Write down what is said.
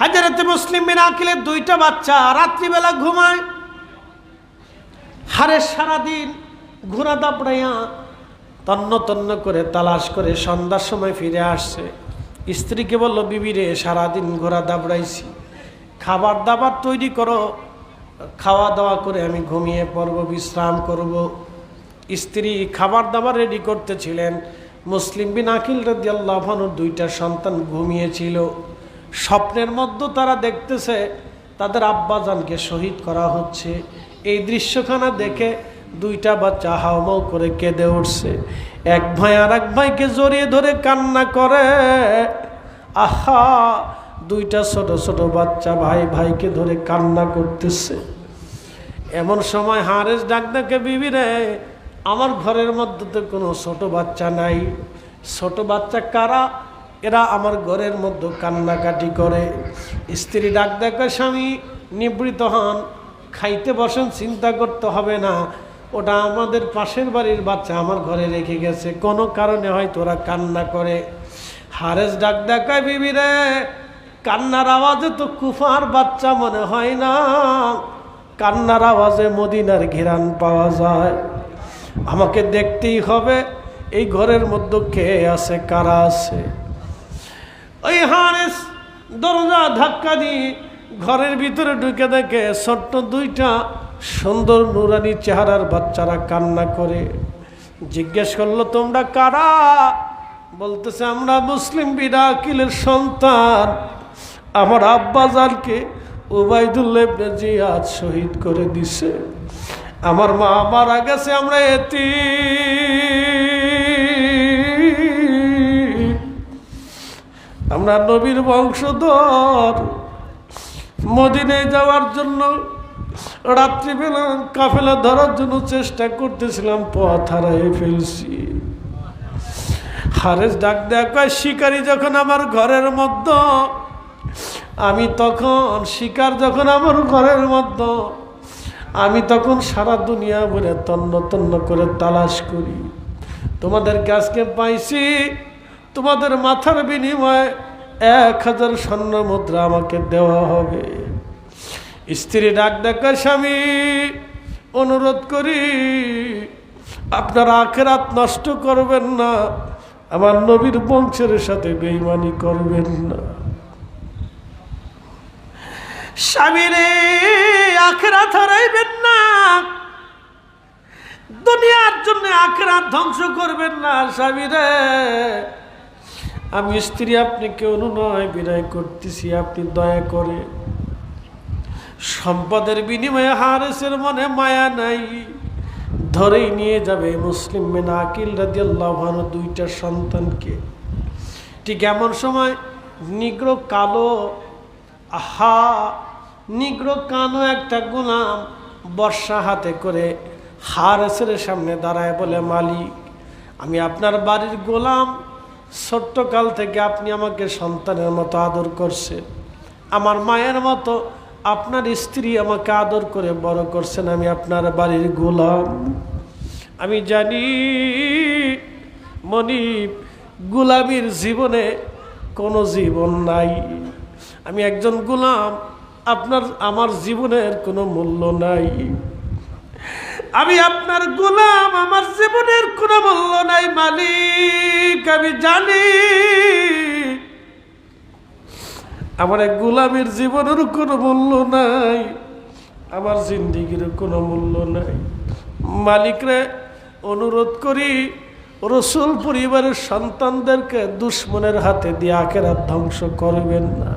হাজারাতে মুসলিম বিন আকিলের দুইটা বাচ্চা রাত্রিবেলা ঘুমায়। হারে সারাদিন ঘোরা দাপড়াইয়া তন্ন তন্ন করে তালাশ করে সন্ধ্যার সময় ফিরে আসছে। স্ত্রীকে বলল বিবিরে সারাদিন ঘোরা দাবড়াইছি খাবার দাবার তৈরি করো। খাওয়া দাওয়া করে আমি ঘুমিয়ে পড়ব, বিশ্রাম করব। স্ত্রী খাবার দাবার রেডি করতেছিলেন। মুসলিম বিন আকিল রাদিয়াল্লাহুর দুইটা সন্তান ঘুমিয়েছিল। স্বপ্নের মধ্যে তারা দেখতেছে তাদের আব্বাজানকে শহীদ করা হচ্ছে। এই দৃশ্যখানা দেখে দুইটা বাচ্চা হাওমাও করে কেঁদে উঠছে। এক ভাই আর এক ভাইকে জড়িয়ে ধরে কান্না করে। আহা, দুইটা ছোট ছোট বাচ্চা ভাই ভাইকে ধরে কান্না করতেছে। এমন সময় হারেস ডাক ডাকে, বিবি রে, আমার ঘরের মধ্যে তো কোনো ছোট বাচ্চা নাই। ছোট বাচ্চা কারা? এরা আমার ঘরের মধ্যে কান্নাকাটি করে। স্ত্রী ডাক ডাকে স্বামী, নিবৃত হন। খাইতে বসেন, চিন্তা করতে হবে না। ওটা আমাদের পাশের বাড়ির বাচ্চা, আমার ঘরে রেখে গেছে। কোনো কারণে হয়তো ওরা কান্না করে। হারেস ডাক ডাকায় বিবি রে, কান্নার আওয়াজে তো কুফার বাচ্চা মনে হয় না। কান্নার আওয়াজে মদিনার ঘিরান পাওয়া যায়। আমাকে দেখতেই হবে, এই ঘরের মধ্যে কে আছে, কারা আছে? ওই হারেস দরজা ধাক্কা দিয়ে ঘরের ভিতরে ঢুকে দেখে ছোট্ট দুইটা সুন্দর নুরানি চেহারার বাচ্চারা কান্না করে। জিজ্ঞেস করল, তোমরা কারা? বলতেছে, আমরা মুসলিম বিরাকিলের সন্তান। আমার আব্বাজানকে উবাইদুল্লাহ ইবনে জিয়াদ শহীদ করে দিছে। আমার মা মারা গেছে, আমরা এতি আমরা নবীর বংশধর। মদিনে যাওয়ার জন্য রাত্রিবেলা কাফেলা ধরার জন্য চেষ্টা করতেছিলাম, পথ হারাই ফেলছি। হারেস ডাক দেয়া শিকারি যখন আমার ঘরের মধ্যে। আমি তখন শিকার যখন আমার ঘরের মধ্যে, আমি তখন সারা দুনিয়া বলে তন্ন তন্ন করে তালাশ করি। তোমাদেরকে আজকে পাইছি তোমাদের মাথার বিনিময়ে এক হাজার স্বর্ণ মুদ্রা আমাকে দেওয়া হবে। স্ত্রী ডাক ডাকা, স্বামী, অনুরোধ করি, আপনার আখেরাত নষ্ট করবেন না, আমার নবীর বংশের সাথে বেইমানি করবেন না। স্বামীরে আখেরাত হারাইবেন না, দুনিয়ার জন্য আখেরাত ধ্বংস করবেন না স্বামীরে আমি স্ত্রী আপনাকে অনুনয় বিনয় করতেছি, আপনি দয়া করে। সম্পদের বিনিময়ে হারেসের মনে মায়া নাই। ধরেই নিয়ে যাবে মুসলিম মেনা আকিল রাদিয়াল্লাহু দুইটা সন্তানকে। ঠিক এমন সময় নিগ্র কালো, আহা, নিগ্র কালো একটা গোলাম বর্ষা হাতে করে হারেসের সামনে দাঁড়ায় বলে, মালিক, আমি আপনার বাড়ির গোলাম ছোট্টকাল থেকে আপনি আমাকে সন্তানের মতো আদর করছেন। আমার মায়ের মতো আপনার স্ত্রী আমাকে আদর করে বড় করছেন আমি আপনার বাড়ির গোলাম। আমি জানি মনিব গোলামির জীবনে কোনো জীবন নাই। আমি একজন গোলাম, আপনার, আমার জীবনের কোনো মূল্য নাই। আমি আপনার গোলাম আমার জীবনের কোনো মূল্য নাই, মালিক, আমি জানি। আমার এক গোলামের জীবনের কোনো মূল্য নাই, আমার জিন্দিগির কোনো মূল্য নাই। মালিকরে অনুরোধ করি, রসুল পরিবারের সন্তানদেরকে দুশ্মনের হাতে দিয়ে আখেরা ধ্বংস করবেন না।